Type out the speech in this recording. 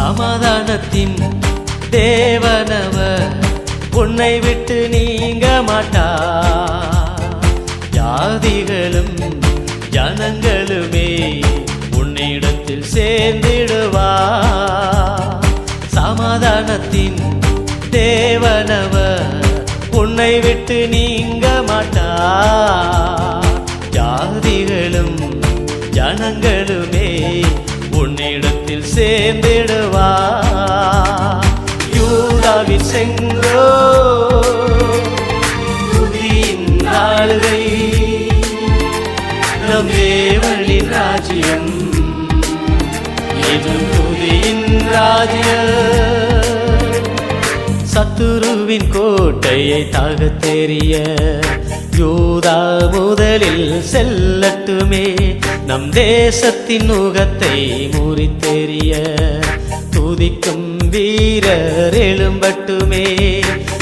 சமாதானத்தின் தேவனவ உன்னை விட்டு நீங்க மாட்டா. ஜாதிகளும் ஜனங்களுமே உன்னிடத்தில் சேர்ந்திடுவா. சமாதானத்தின் தேவனவ உன்னை விட்டு நீங்க மாட்டா. ஜாதிகளும் ஜனங்களுமே சேர்ந்திடுவா. யூதாவி செங்கோ துதியின் ஆளுகை நம் தேவனின் ராஜ்யம். இது துதியின் ராஜ்யம். சத்துருவின் கோட்டையை தாக தெரிய முதலில் செல்லட்டுமே. நம் தேசத்தின் முகத்தை முறித்தெறிய. துதிக்கும் வீரர் எழும்பட்டுமே.